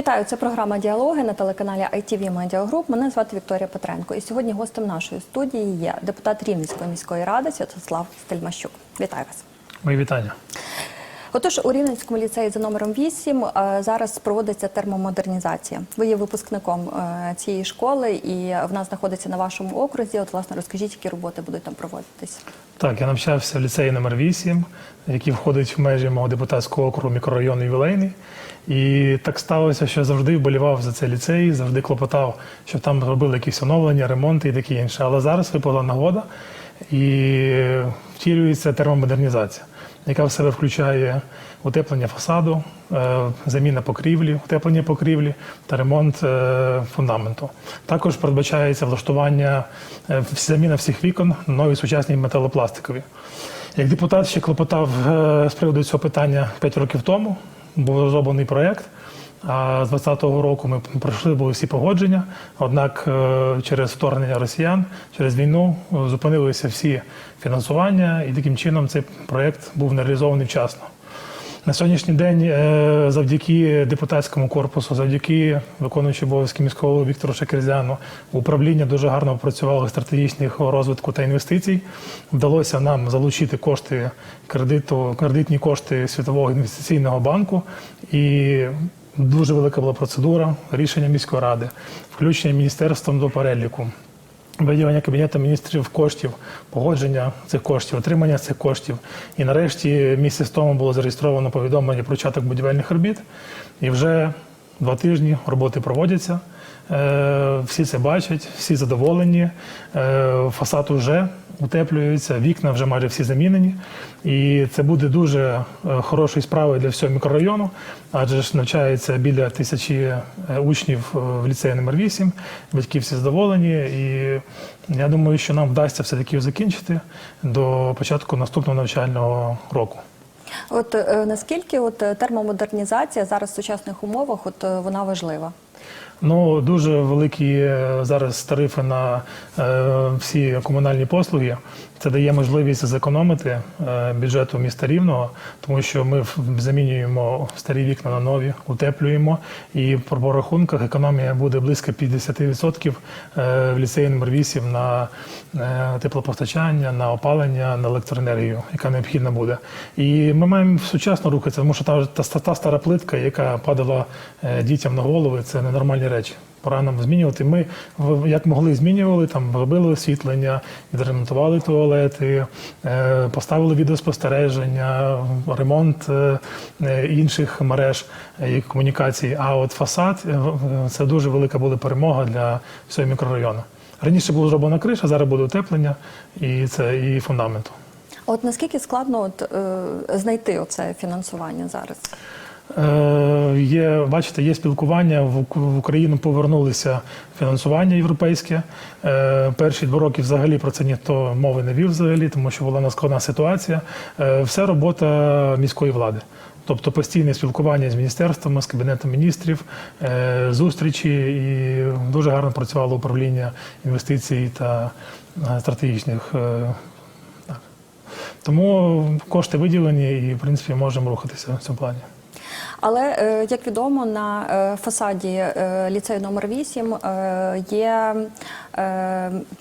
Вітаю, це програма Діалоги на телеканалі ITV Media Group. Мене звати Вікторія Петренко. І сьогодні гостем нашої студії є депутат Рівненської міської ради Святослав Стельмащук. Вітаю вас. Мої вітання. Отож, у Рівненському ліцеї за номером 8 е, зараз проводиться термомодернізація. Ви є випускником е, цієї школи, і в нас знаходиться на вашому окрузі. От, власне, розкажіть, які роботи будуть там проводитись. Так, я навчався в ліцеї номер 8 який входить в межі мого депутатського округу мікрорайону ювілейний. І так сталося, що завжди вболівав за цей ліцей, завжди клопотав, щоб там робили якісь оновлення, ремонти і таке інше. Але зараз випала нагода і втілюється термомодернізація, яка в себе включає утеплення фасаду, е, заміна покрівлі, утеплення покрівлі та ремонт е, фундаменту. Також передбачається влаштування е, заміна всіх вікон на нові сучасні металопластикові. Як депутат ще клопотав з приводу цього питання 5 років тому, був розроблений проєкт. А з 2020 року ми пройшли були всі погодження. Однак е, через вторгнення росіян, через війну е, зупинилися всі фінансування, і таким чином цей проєкт був не реалізований вчасно. На сьогоднішній день, е, завдяки депутатському корпусу, завдяки виконуючому обов'язки міського Віктору Шакерзяну, управління дуже гарно опрацювало стратегічних розвитку та інвестицій. Вдалося нам залучити кошти кредиту, кредитні кошти Світового інвестиційного банку і. Дуже велика була процедура рішення міської ради, включення міністерством до переліку, виділення кабінету міністрів коштів, погодження цих коштів, отримання цих коштів. І нарешті місяць тому було зареєстровано повідомлення про початок будівельних робіт. І вже два тижні роботи проводяться. Е, Всі це бачать, всі задоволені. Е, Фасад вже утеплюється, вікна вже майже всі замінені. І це буде дуже е, хорошою справою для всього мікрорайону, адже ж навчається біля тисячі е, учнів е, в ліцеї номер 8 Батьки всі задоволені. І я думаю, що нам вдасться все-таки закінчити до початку наступного навчального року. От наскільки от термомодернізація зараз в сучасних умовах от вона важлива? Ну дуже великі зараз тарифи на е, всі комунальні послуги. Це дає можливість зекономити е, бюджету міста Рівного, тому що ми замінюємо старі вікна на нові, утеплюємо, і по порахунках економія буде близько 50% е, в ліцеї номер 8 на теплопостачання, на опалення, на електроенергію, яка необхідна буде. І ми маємо сучасно рухатися, тому що та, та, та стара плитка, яка падала дітям на голови, це ненормальні речі. Пора нам змінювати. Ми як могли змінювали, там робили освітлення, відремонтували туалети, е, поставили відеоспостереження, ремонт е, е, інших мереж і комунікацій. А от фасад це дуже велика була перемога для всього мікрорайону. Раніше була зроблена криша, зараз буде утеплення і це і фундаменту. От наскільки складно от, е, знайти оце фінансування зараз? Е, Є, бачите, є спілкування в Україну повернулися фінансування європейське. Е, Перші два роки взагалі про це ніхто мови не вів взагалі, тому що була складна ситуація. Е, Все робота міської влади. Тобто постійне спілкування з міністерствами, з кабінетом міністрів, зустрічі, і дуже гарно працювало управління інвестицій та стратегічних. Тому кошти виділені і, в принципі, можемо рухатися в цьому плані. Але е, як відомо, на е, фасаді е, ліцею номер 8 е, є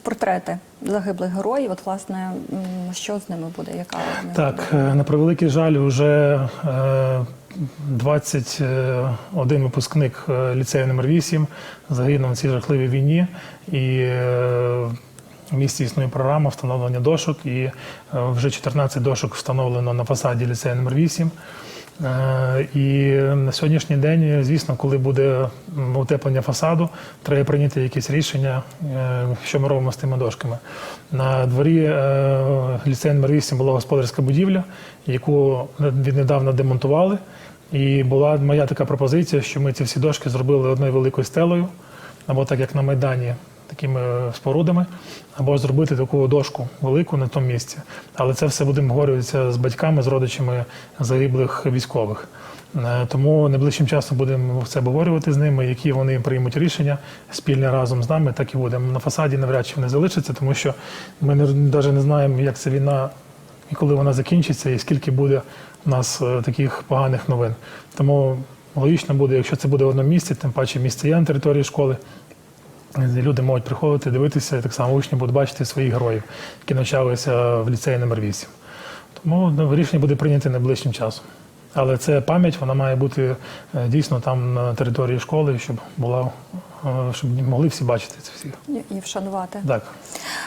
портрети загиблих героїв. От власне, що з ними буде? Яка Так, на превеликий жаль, вже е, 21 випускник ліцею номер 8 загинув на цій жахливій війні. І в місті існує програма встановлення дошок, і е, вже 14 дошок встановлено на фасаді ліцею номер 8. Е, І на сьогоднішній день, звісно, коли буде утеплення фасаду, треба прийняти якісь рішення, е, що ми робимо з тими дошками. На дворі ліцею номер 8 була господарська будівля, яку віднедавна демонтували. І була моя така пропозиція, що ми ці всі дошки зробили одною великою стелею, або так як на Майдані, такими спорудами, або зробити таку дошку велику на тому місці. Але це все буде обговорюватися з батьками, з родичами загиблих військових. Е, Тому найближчим часом будемо це обговорювати з ними, які вони приймуть рішення спільно разом з нами, так і будемо. На фасаді навряд чи вони залишаться, тому що ми навіть не знаємо, як ця війна і коли вона закінчиться, і скільки буде у нас е, таких поганих новин. Тому логічно буде, якщо це буде в одному місці, тим паче місце є на території школи. Люди можуть приходити, дивитися, і так само учні будуть бачити своїх героїв, які навчалися в ліцеї номер 8. Тому ну, рішення буде прийнято найближчим часом. Але це пам'ять, вона має бути е, дійсно там на території школи, щоб була, щоб могли всі бачити це всі. І- вшанувати. Так.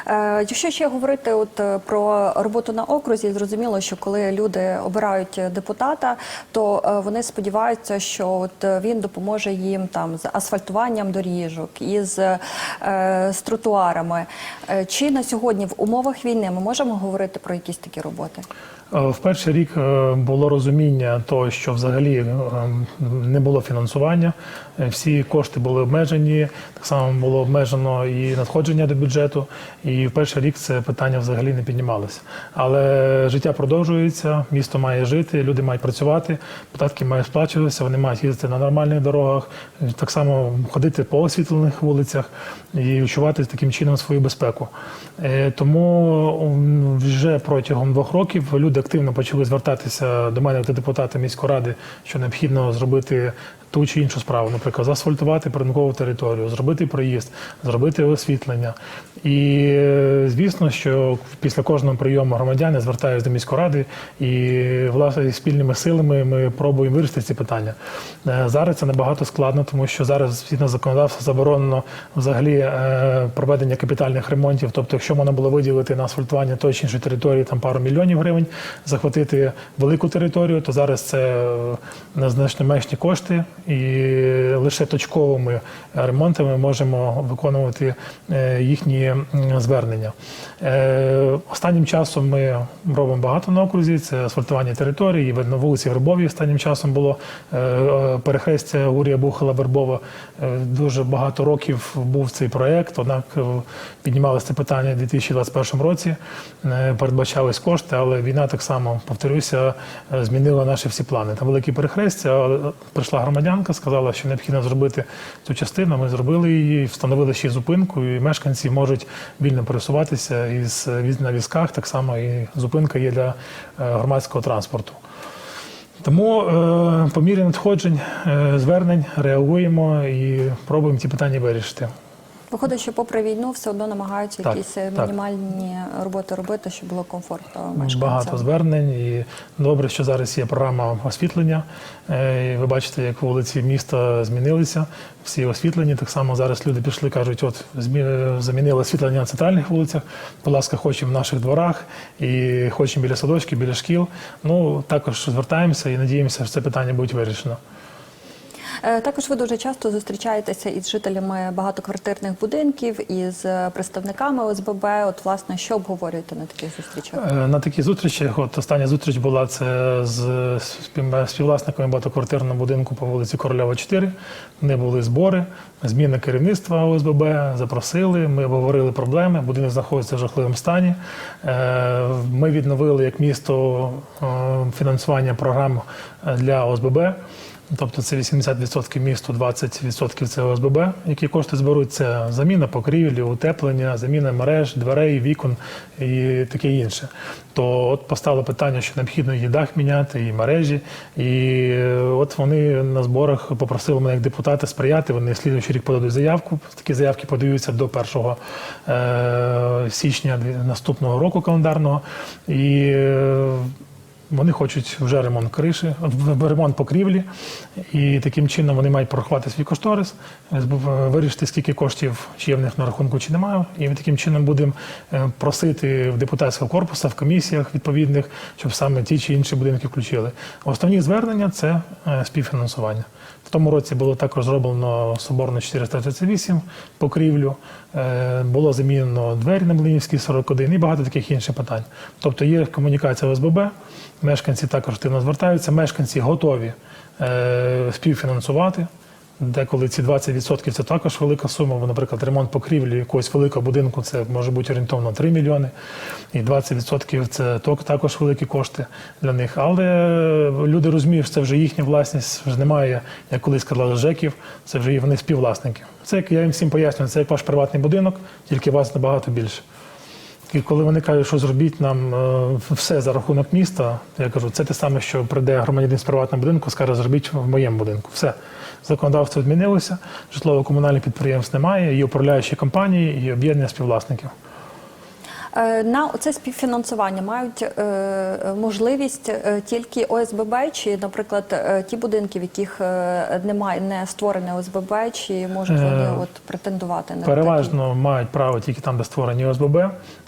Е, Якщо ще говорити от е, про роботу на окрузі, зрозуміло, що коли люди обирають депутата, то е, вони сподіваються, що от е, він допоможе їм там з асфальтуванням доріжок і з, е, тротуарами. Е, Чи на сьогодні в умовах війни ми можемо говорити про якісь такі роботи? Е, В перший рік е, було розуміння того, що взагалі е, не було фінансування, всі кошти були обмежені, так само було обмежено і надходження до бюджету. І в перший рік це питання взагалі не піднімалося. Але життя продовжується, місто має жити, люди мають працювати, податки мають сплачуватися, вони мають їздити на нормальних дорогах, так само ходити по освітлених вулицях і відчувати таким чином свою безпеку. Тому вже протягом двох років люди активно почали звертатися до мене депутати міської ради, що необхідно зробити ту чи іншу справу, наприклад, заасфальтувати прилинкову територію, зробити проїзд, зробити освітлення. І е, звісно, що після кожного прийому громадяни звертаються до міської ради, і власне спільними силами ми пробуємо вирішити ці питання. Е, Зараз це набагато складно, тому що зараз згідно законодавства заборонено взагалі е, проведення капітальних ремонтів. Тобто, якщо можна було виділити на асфальтування тої чи іншої території там пару мільйонів гривень, захватити велику територію, то зараз це значно менші кошти, і лише точковими ремонтами можемо виконувати е, їхні звернення. Е, Останнім часом ми робимо багато на окрузі. Це асфальтування території, на вулиці Вербовій останнім часом було е, перехрестя Гурія Бухала Вербова. Дуже багато років був цей проєкт, однак піднімалося це питання у 2021 році, передбачались кошти, але війна так само, повторюся, змінила наші всі плани. Там великі перехрестя, прийшла громадянка, сказала, що необхідно зробити цю частину. Ми зробили її, встановили ще зупинку, і мешканці можуть вільно пересуватися із віз- на візках. Так само і зупинка є для е, громадського транспорту. Тому е, по мірі надходжень е, звернень реагуємо і пробуємо ці питання вирішити. Виходить, що попри війну все одно намагаються Так, якісь е, так. мінімальні роботи робити, щоб було комфортно мешканцям. Багато звернень, і добре, що зараз є програма освітлення. Е, і Ви бачите, як вулиці міста змінилися. Всі освітлені. Так само зараз люди пішли, кажуть, от замінили освітлення на центральних вулицях. Будь ласка, хочемо в наших дворах і хочемо біля садочків, біля шкіл. Ну також звертаємося і надіємося, що це питання буде вирішено. Е, Також ви дуже часто зустрічаєтеся із жителями багатоквартирних будинків, із е, представниками ОСББ. От, власне, що обговорюєте на таких зустрічах? Е, На таких зустрічах, от остання зустріч була це з співвласниками багатоквартирного будинку по вулиці Корольова 4. Вони були збори, зміна керівництва ОСББ, запросили. Ми обговорили проблеми. Будинок знаходиться в жахливому стані. Ми відновили як місто фінансування програм для ОСББ. Тобто це 80% місту, 20% це ОСББ, які кошти зберуть. Це заміна покрівлі, утеплення, заміна мереж, дверей, вікон і таке інше. То от постало питання, що необхідно і дах міняти, і мережі. І е, от вони на зборах попросили мене як депутата сприяти. Вони слідуючий рік подадуть заявку. Такі заявки подаються до 1 е, січня наступного року календарного. І е, вони хочуть вже ремонт криші, ремонт покрівлі, і таким чином вони мають порахувати свій кошторис, вирішити, скільки коштів чи є в них на рахунку, чи немає. І ми таким чином будемо е, просити в депутатського корпусу, в комісіях відповідних, щоб саме ті чи інші будинки включили. Основні звернення це е, співфінансування. Тому році було також зроблено соборно 438 покрівлю, е, було замінено двері на Млинівській 41 і багато таких інших питань. Тобто є комунікація ОСББ, мешканці також активно звертаються, мешканці готові е, співфінансувати. Деколи ці 20% це також велика сума, бо, наприклад, ремонт покрівлі якогось великого будинку це може бути орієнтовно 3 мільйони, і 20% це також великі кошти для них. Але люди розуміють, що це вже їхня власність, вже немає, як колись казали, ЖЕКів, це вже вони співвласники. Це як я їм всім пояснюю, це як ваш приватний будинок, тільки вас набагато більше. І коли вони кажуть, що зробіть нам е, все за рахунок міста, я кажу, це те саме, що прийде громадянин з приватного будинку, скаже, зробіть в моєму будинку. Все. Законодавство змінилося, житлово-комунальних підприємств немає, і управляючі компанії і об'єднання співвласників. Е, На це співфінансування мають е, можливість е, тільки ОСББ, чи, наприклад, ті будинки, в яких немає не створене ОСББ, чи можуть вони от претендувати на Переважно мають право тільки там, де створені ОСББ,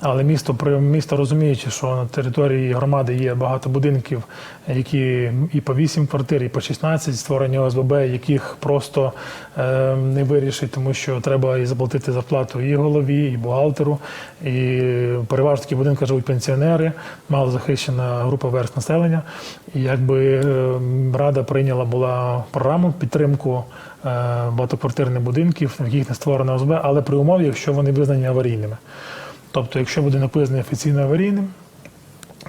але місто при місто розуміючи, що на території громади є багато будинків, які і по 8 квартир, і по 16 створені ОСББ, яких просто е, не вирішить, тому що треба і заплатити зарплату і голові, і бухгалтеру. І переважно в таких будинках живуть пенсіонери, мало захищена група верст населення. І якби е, рада прийняла була програму підтримку е, багатоквартирних будинків, в яких не створено ОСБ, але при умові, якщо вони визнані аварійними. Тобто, якщо будинок визнаний офіційно аварійним,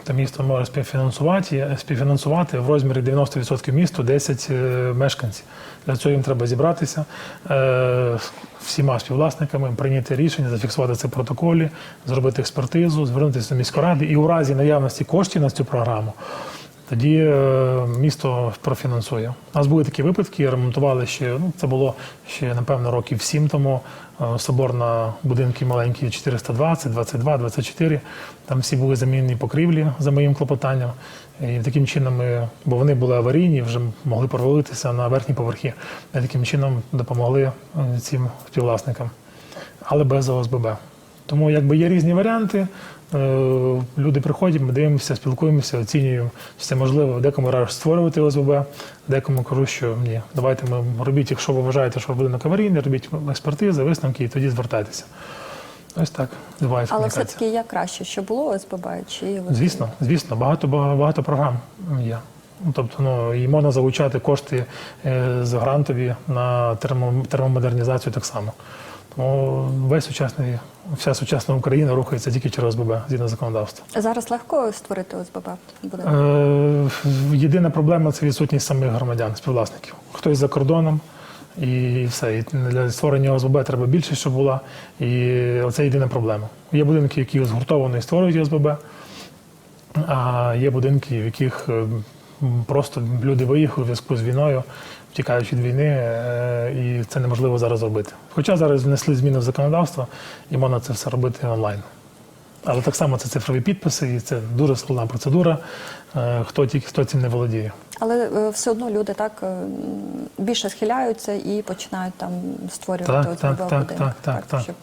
то місто може співфінансувати, співфінансувати в розмірі 90% місту 10 е, мешканців. Для цього їм треба зібратися е, всіма співвласниками, прийняти рішення, зафіксувати це в протоколі, зробити експертизу, звернутися до міської ради і у разі наявності коштів на цю програму. Тоді е, місто профінансує. У нас були такі випадки, ремонтували ще, ну це було ще, напевно, років сім тому. Е, Собор на будинки маленькі 420, 22, 24. Там всі були замінені покрівлі за моїм клопотанням. І таким чином ми, бо вони були аварійні, вже могли провалитися на верхні поверхи. Ми таким чином допомогли е, цим співвласникам, але без ОСББ. Тому якби є різні варіанти. Е, Люди приходять, ми дивимося, спілкуємося, оцінюємо, чи це можливо. Декому раджу створювати ОСББ, декому кажу, що ні, давайте ми робіть, якщо ви вважаєте, що будинок аварійний, робіть експертизи, висновки і тоді звертайтеся. Ось так відбувається Але все-таки як краще, щоб було ОСББ, чи Звісно, звісно, багато багато, багато програм є. Ну, Тобто, ну і можна залучати кошти е, з грантові на термо, термомодернізацію так само. Весь сучасний, вся сучасна Україна рухається тільки через ОСББ згідно законодавства. зараз легко створити ОСББ будинок? Е, єдина проблема це відсутність самих громадян, співвласників. Хтось за кордоном. І все. І для створення ОСББ треба більше, щоб була. І це єдина проблема. Є будинки, які згуртовано і створюють ОСББ, а є будинки, в яких е, просто люди виїхали в зв'язку з війною, втікають від війни, е, і це неможливо зараз робити. Хоча зараз внесли зміни в законодавство, і можна це все робити онлайн. Але так само це цифрові підписи, і це дуже складна процедура. е, Хто тільки хто цим не володіє. Але е, все одно люди так більше схиляються і починають там створювати Так, ОСББ так, так, так, так, так, так. щоб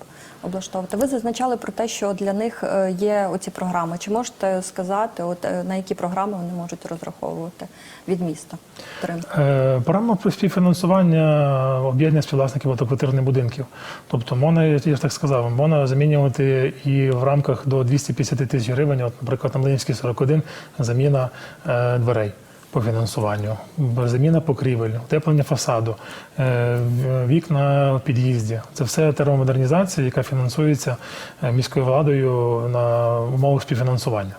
облаштовувати. Ви зазначали про те, що для них е, є оці програми. Чи можете сказати, от е, на які програми вони можуть розраховувати від міста? Е, Програма про співфінансування об'єднання співвласників багатоквартирних будинків. Тобто, можна, я ж так сказав, можна замінювати і в рамках до 250 тисяч гривень, от, наприклад, на Млинівській 41 заміна е, дверей по фінансуванню, заміна покрівель, утеплення фасаду, е, вікна в під'їзді. Це все термомодернізація, яка фінансується е, міською владою на умовах співфінансування.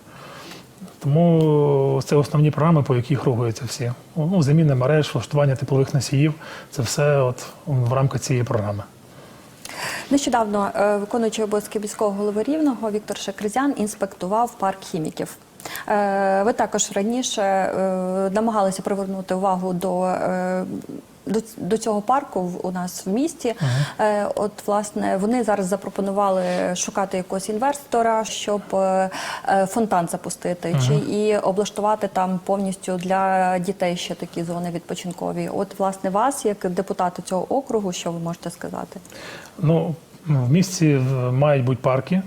Тому це основні програми, по яких рухаються всі. Ну, заміна мереж, влаштування теплових носіїв це все от в рамках цієї програми. Нещодавно е, виконуючий обов'язки міського голови Рівного Віктор Шекризян інспектував парк хіміків. Е, Ви також раніше е, намагалися привернути увагу до. е, До, до цього парку у нас в місті, Е, от власне вони зараз запропонували шукати якогось інвестора, щоб фонтан запустити, чи і облаштувати там повністю для дітей ще такі зони відпочинкові. От власне вас, як депутата цього округу, що ви можете сказати? Ну, в місті мають бути парки.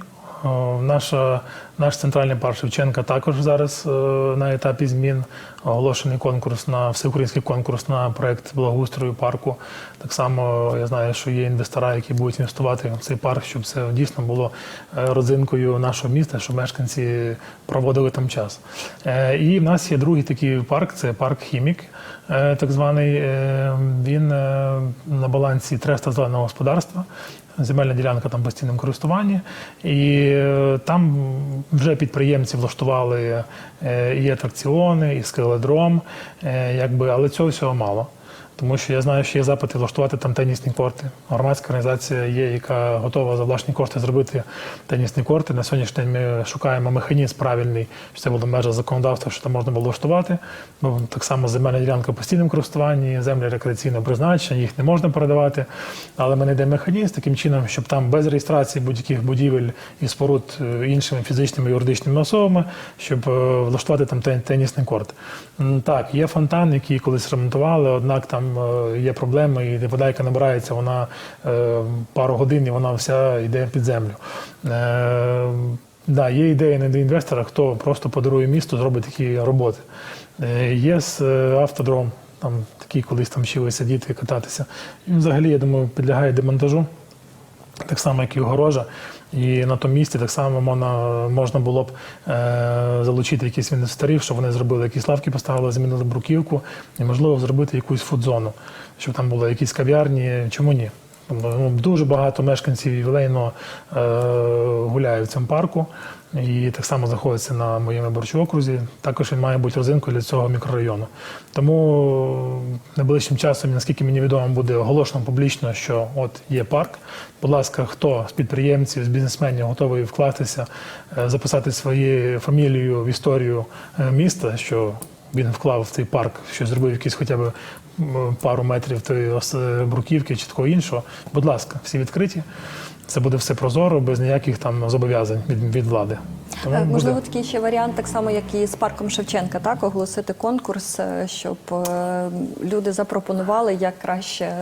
О, Наша, наш центральний парк Шевченка також зараз е, на етапі змін. Оголошений конкурс на всеукраїнський конкурс на проект благоустрою парку. Так само я знаю, що є інвестора, які будуть інвестувати в цей парк, щоб це дійсно було е, родзинкою нашого міста, щоб мешканці проводили там час. Е, І в нас є другий такий парк це парк Хімік, е, так званий. Е, Він е, на балансі Треста зеленого господарства. Земельна ділянка там в постійному користуванні, і е, там вже підприємці влаштували е, і атракціони, і скеледром, е, якби, але цього всього мало. Тому що я знаю, що є запити влаштувати там тенісні корти. Громадська організація є, яка готова за власні кошти зробити тенісні корти. На сьогоднішній день ми шукаємо механізм правильний, що це було в межах законодавства, що там можна було влаштувати. Ну, так само земельна ділянка в постійному користуванні, землі рекреаційного призначення, їх не можна передавати. Але ми знайдемо механізм таким чином, щоб там без реєстрації будь-яких будівель і споруд е, іншими фізичними і юридичними особами, щоб е, влаштувати там тенісний корт. Так, є фонтан, який колись ремонтували, однак там е, є проблеми, і вода, яка набирається, вона е, пару годин і вона вся йде під землю. Е, Да, є ідеї на інвестора, хто просто подарує місту, зробить такі роботи. Є автодром, там такий колись там вчилися діти кататися. Він взагалі, я думаю, підлягає демонтажу, так само, як і огорожа. І на тому місці так само можна, можна було б е, залучити якісь інвесторів, щоб вони зробили якісь лавки, поставили, змінили бруківку і, можливо, зробити якусь фудзону, щоб там були якісь кав'ярні. Чому ні? Тобто, ну, Дуже багато мешканців ювілейного е, гуляють в цьому парку і так само знаходиться на моєму виборчому окрузі. Також він має бути розинкою для цього мікрорайону. Тому найближчим часом, наскільки мені відомо, буде оголошено публічно, що от є парк. Будь ласка, хто з підприємців, з бізнесменів готовий вкластися, е, записати свою фамілію в історію е, міста, що він вклав в цей парк, що зробив якісь хоча б пару метрів тої бруківки чи такого іншого. Будь ласка, всі відкриті. Це буде все прозоро, без ніяких там зобов'язань від, від влади. Тому Е, буде- Можливо, такий ще варіант, так само, як і з парком Шевченка, так оголосити конкурс, е, щоб е, люди запропонували, як краще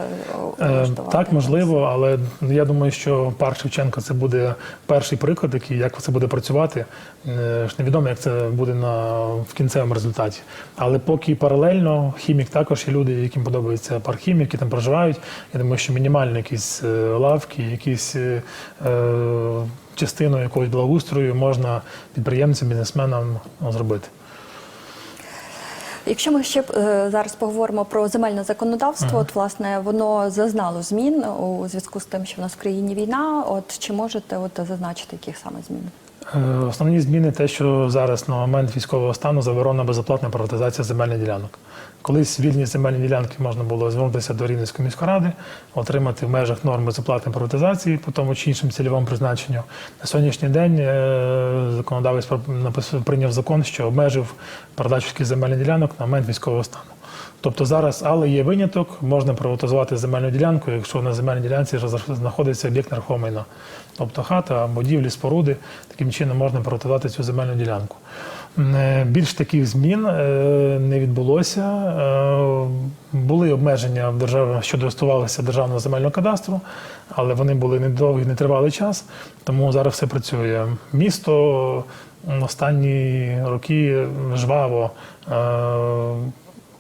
облаштувати. Так, можливо, але я думаю, що парк Шевченка це буде перший приклад, який як це буде працювати. Невідомо, як це буде на в кінцевому результаті. Але поки паралельно хімік також є люди, яким подобається парк хімік, які там проживають. Я думаю, що мінімальні якісь е, лавки, якісь е, е, частину якогось благоустрою можна підприємцям, бізнесменам ну, зробити. Якщо ми ще е, зараз поговоримо про земельне законодавство, от власне воно зазнало змін у зв'язку з тим, що в нас в країні війна. От чи можете от зазначити, яких саме змін? Е, Основні зміни те, що зараз на момент військового стану заборонена безоплатна приватизація земельних ділянок. Колись вільні земельні ділянки можна було звернутися до Рівненської міської ради, отримати в межах норм безоплатної приватизації по тому чи іншому цільовому призначенню. На сьогоднішній день е, законодавець прийняв закон, що обмежив таких земельних ділянок на момент військового стану. Тобто зараз, але є виняток, можна приватизувати земельну ділянку, якщо на земельній ділянці знаходиться об'єкт нерухомого майна. Тобто хата, будівлі, споруди, таким чином можна приватизувати цю земельну ділянку. Е, Більш таких змін е, не відбулося. Е, Були обмеження в державі, що достувалися державного земельного кадастру, але вони були недовгий, нетривалий час, тому зараз все працює. Місто останні роки жваво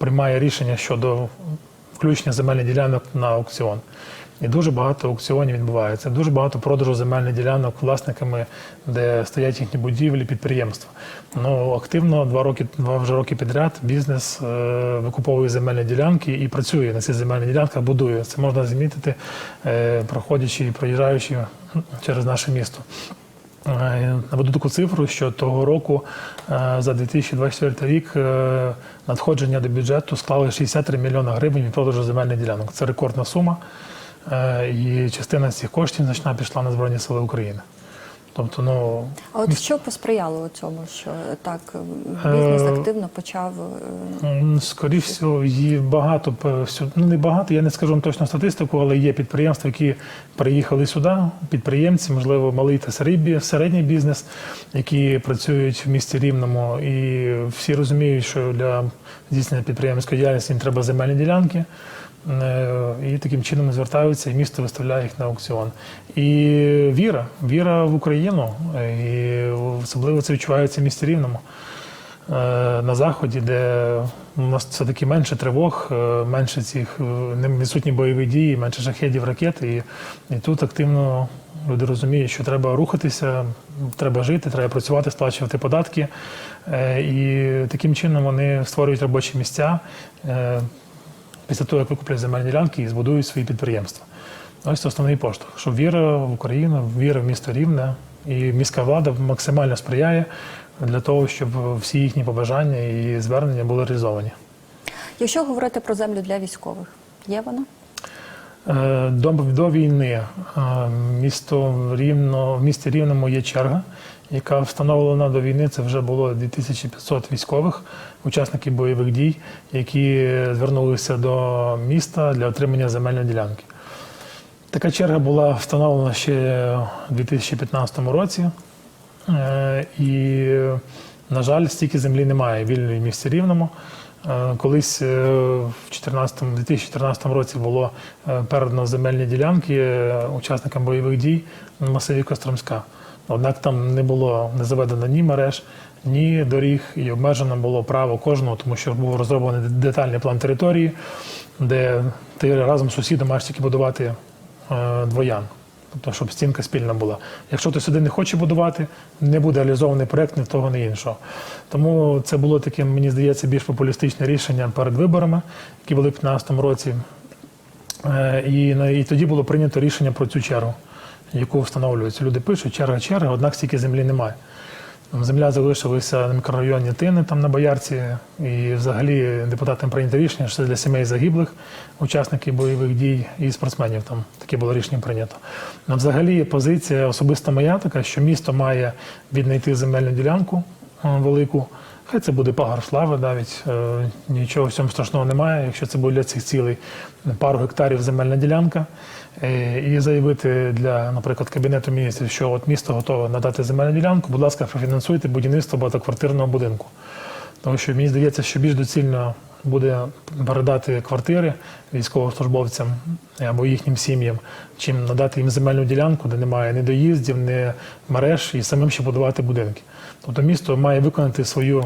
приймає рішення щодо включення земельних ділянок на аукціон. І дуже багато аукціонів відбувається. Дуже багато продажу земельних ділянок власниками, де стоять їхні будівлі, підприємства. Ну активно два роки, два вже роки підряд бізнес е, викуповує земельні ділянки і працює на цих земельних ділянках, будує. Це можна змітити, е, проходячи і проїжджаючи через наше місто. Е, Наведу таку цифру, що того року е, за 2024 рік е, надходження до бюджету склали 63 мільйони гривень від продажу земельних ділянок. Це рекордна сума. І частина цих коштів значна пішла на Збройні Сили України. Тобто, ну А от що посприяло цьому, що так бізнес Е, активно почав е, Скоріше всього, є багато ну не багато, я не скажу вам точно статистику, але є підприємства, які приїхали сюди, підприємці, можливо, малий та середній, середній бізнес, які працюють в місті Рівному, і всі розуміють, що для здійснення підприємської діяльності їм треба земельні ділянки. Е, І таким чином звертаються, і місто виставляє їх на аукціон. І віра, віра в Україну, і особливо це відчувається в місті Рівному. Е, на заході, де у нас все таки менше тривог, е, менше цих відсутні бойові дії, менше шахедів, ракет. І, і тут активно люди розуміють, що треба рухатися, треба жити, треба працювати, сплачувати податки. І таким чином вони створюють робочі місця після того, як викуплять земельні ділянки і збудують свої підприємства. Ось це основний поштовх, що віра в Україну, віра в місто Рівне, і міська влада максимально сприяє для того, щоб всі їхні побажання і звернення були реалізовані. якщо говорити про землю для військових? Є вона? Е, До, до війни е, місто Рівно, в місті Рівному є черга, яка встановлена до війни. Це вже було 2500 військових, учасників бойових дій, які звернулися до міста для отримання земельної ділянки. Така черга була встановлена ще у 2015 році. Е, І, на жаль, стільки землі немає вільної в місті Рівному. Е, Колись е, в 14 2014 році було передано земельні ділянки учасникам бойових дій на масиві Костромська. Однак там не було не заведено ні мереж, ні доріг, і обмежено було право кожного, тому що був розроблений детальний план території, де ти разом з сусідом маєш тільки будувати е, двоян. Тобто, щоб стінка спільна була. Якщо ти сюди не хоче будувати, не буде реалізований проєкт ні того, ні іншого. Тому це було таким, мені здається, більш популістичне рішення перед виборами, які були в 2015 році. Е, І, і тоді було прийнято рішення про цю чергу, яку встановлюється. Люди пишуть, черга, черга, однак стільки землі немає. Земля залишилася на мікрорайоні Тини, там на Боярці, і взагалі депутатам прийнято рішення, що це для сімей загиблих, учасників бойових дій і спортсменів. Там таке було рішення прийнято. Ну, взагалі, позиція особиста моя така, що місто має віднайти земельну ділянку е, велику. Хай це буде пагор слави, навіть е, нічого в цьому страшного немає. Якщо це буде для цих цілей пару гектарів земельна ділянка, і заявити для, наприклад, кабінету міністрів, що от місто готове надати земельну ділянку, будь ласка, профінансуйте будівництво багатоквартирного будинку. Тому що мені здається, що більш доцільно буде передати квартири військовослужбовцям або їхнім сім'ям, чим надати їм земельну ділянку, де немає ні доїздів, ні мереж, і самим ще будувати будинки. Тобто місто має виконати свою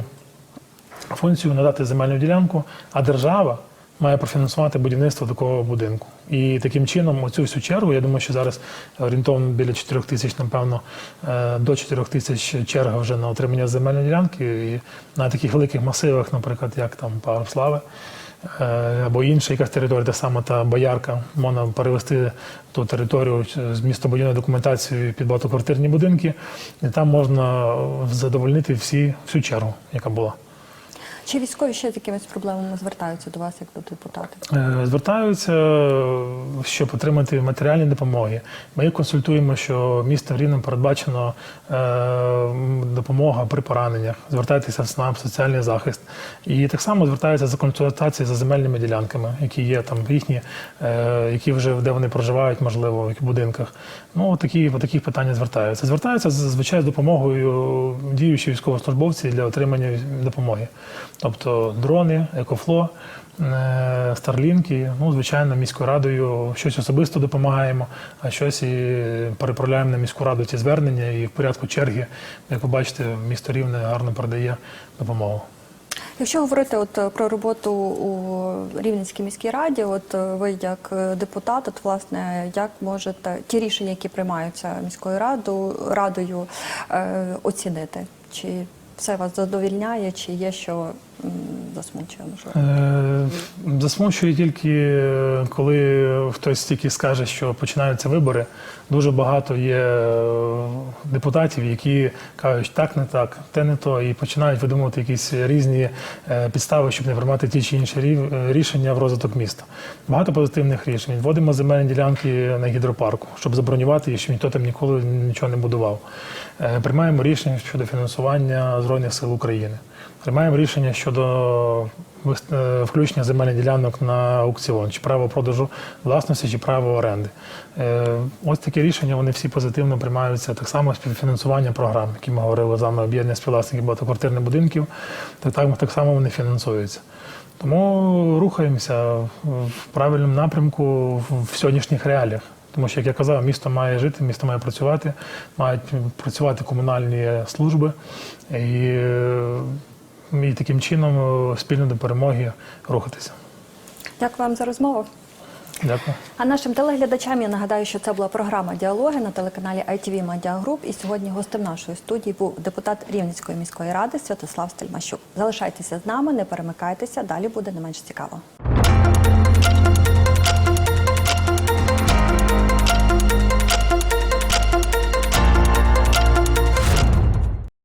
функцію надати земельну ділянку, а держава має профінансувати будівництво такого будинку. І таким чином, оцю всю чергу, я думаю, що зараз орієнтовно біля 4 тисяч, напевно, е, до 4 тисяч черга вже на отримання земельної ділянки. І на таких великих масивах, наприклад, як там Слави. е, Або інша якась територія, та сама та боярка, можна перевести ту територію з містобудівною документацією під багатоквартирні будинки, і там можна задовольнити всі, всю чергу, яка була. Чи військові ще з якимись проблемами звертаються до вас як до депутата? Е, Звертаються, щоб отримати матеріальні допомоги. Ми їх консультуємо, що містом Рівнем передбачено е, допомога при пораненнях. Звертайтеся в СНАП, соціальний захист. І так само звертаються за консультацією за земельними ділянками, які є там їхні, е, які вже де вони проживають, можливо, в будинках. Ну, такі, по таких питання звертаються. Звертаються зазвичай з допомогою діючі військовослужбовці для отримання допомоги. Тобто дрони, екофло, е, старлінки. Ну, звичайно, міською радою щось особисто допомагаємо, а щось і переправляємо на міську раду ці звернення і в порядку черги, як ви бачите, місто Рівне гарно передає допомогу. Якщо говорити от е, про роботу у Рівненській міській раді, от е, ви як е, депутат, от власне, як можете ті рішення, які приймаються міською радою, радою е, оцінити? Чи все вас задовільняє, чи є що засмучує можливо? Е, Засмучує тільки, коли хтось тільки скаже, що починаються вибори. Дуже багато є е, депутатів, які кажуть, так не так, те не то, і починають видумувати якісь різні е, підстави, щоб не приймати ті чи інші рішення в розвиток міста. Багато позитивних рішень. Вводимо земельні ділянки на гідропарку, щоб забронювати і щоб ніхто там ніколи нічого не будував. Приймаємо рішення щодо фінансування Збройних сил України. Приймаємо рішення щодо е, включення земельних ділянок на аукціон, чи право продажу власності, чи право оренди. Е, Ось такі рішення вони всі позитивно приймаються. Так само співфінансування програм, які ми говорили з вами, об'єднання співвласників багатоквартирних будинків, так, так, само вони фінансуються. Тому рухаємося в правильному напрямку в- в сьогоднішніх реаліях. Тому що, як я казав, місто має жити, місто має працювати, мають працювати комунальні служби. І, е, і таким чином е, спільно до перемоги рухатися. Дякую вам за розмову. Дякую. А нашим телеглядачам я нагадаю, що це була програма Діалоги на телеканалі ITV Media Group. І сьогодні гостем нашої студії був депутат Рівненської міської ради Святослав Стельмащук. Залишайтеся з нами, не перемикайтеся. Далі буде не менш цікаво.